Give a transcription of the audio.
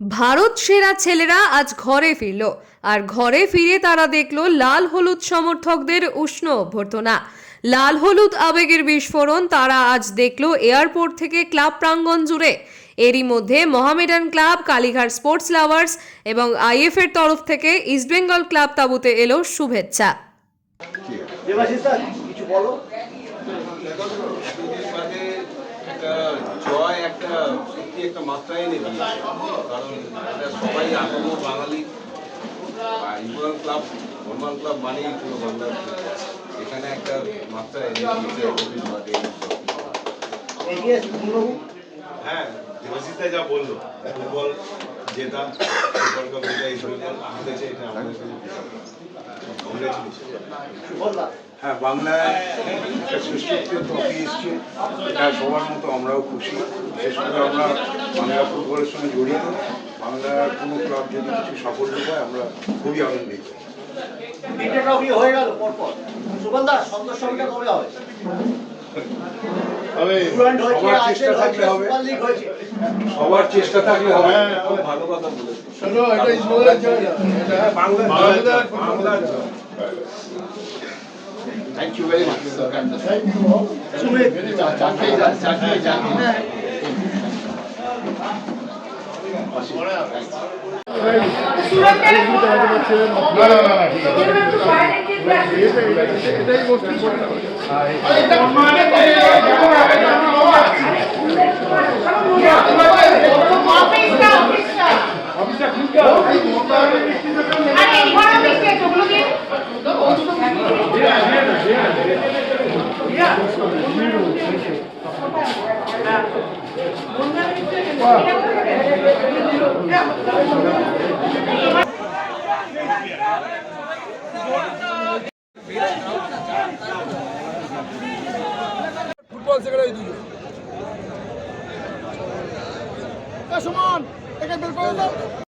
ভারত সেরা ছেলেরা আজ ঘরে ফিরল, আর ঘরে ফিরে তারা দেখল লাল হলুদ সমর্থকদের উষ্ণ অভ্যর্থনা। লাল হলুদ আবেগের বিস্ফোরণ তারা আজ দেখল এয়ারপোর্ট থেকে ক্লাব প্রাঙ্গণ জুড়ে। এরই মধ্যে Mohammedan club, Kalighat sports lovers এবং আইএফ এর তরফ থেকে ইস্টবেঙ্গল ক্লাব তাবুতে এলো শুভেচ্ছা। একটা সত্যি একটা মাত্রা এনে দিয়েছে কারণ এটা সবাই আগম বাঙালি ইউনিয়ন ক্লাব নর্মাল ক্লাব মানেই পুরো বাংলার এখানে একটা মাত্রা এনে দিয়েছে হ্যাঁ দেবাশিসদা যা বলল ফুটবল জেতা ফুটবল কাপ জেতা এই ফুটবল জিতেছে এটা আমাদের কংগ্রেচুলেশন হ্যাঁ বাংলায় একটা শ্রেষ্ঠত্বের ট্রফি এসছে। এটা সবার মতো আমরাও খুশি। বিশেষ করে আমরা বাংলা ফুটবলের সঙ্গে জড়িত বাংলার কোনো ক্লাব যদি কিছু সাফল্য পায় আমরা খুবই আনন্দিত। হয়ে গেল পরপর। সুগন্ধা সন্তোষ ট্রফিটা কবে হবে? সবার চেষ্টা থাকলে হবে। হবে। খুব ভালো কথা বলেছে। Bangla Bangla Bangla Thank you very much. Sumit আরে ফুটবল শেখার এই দুজন সুমন একে বের করে দাও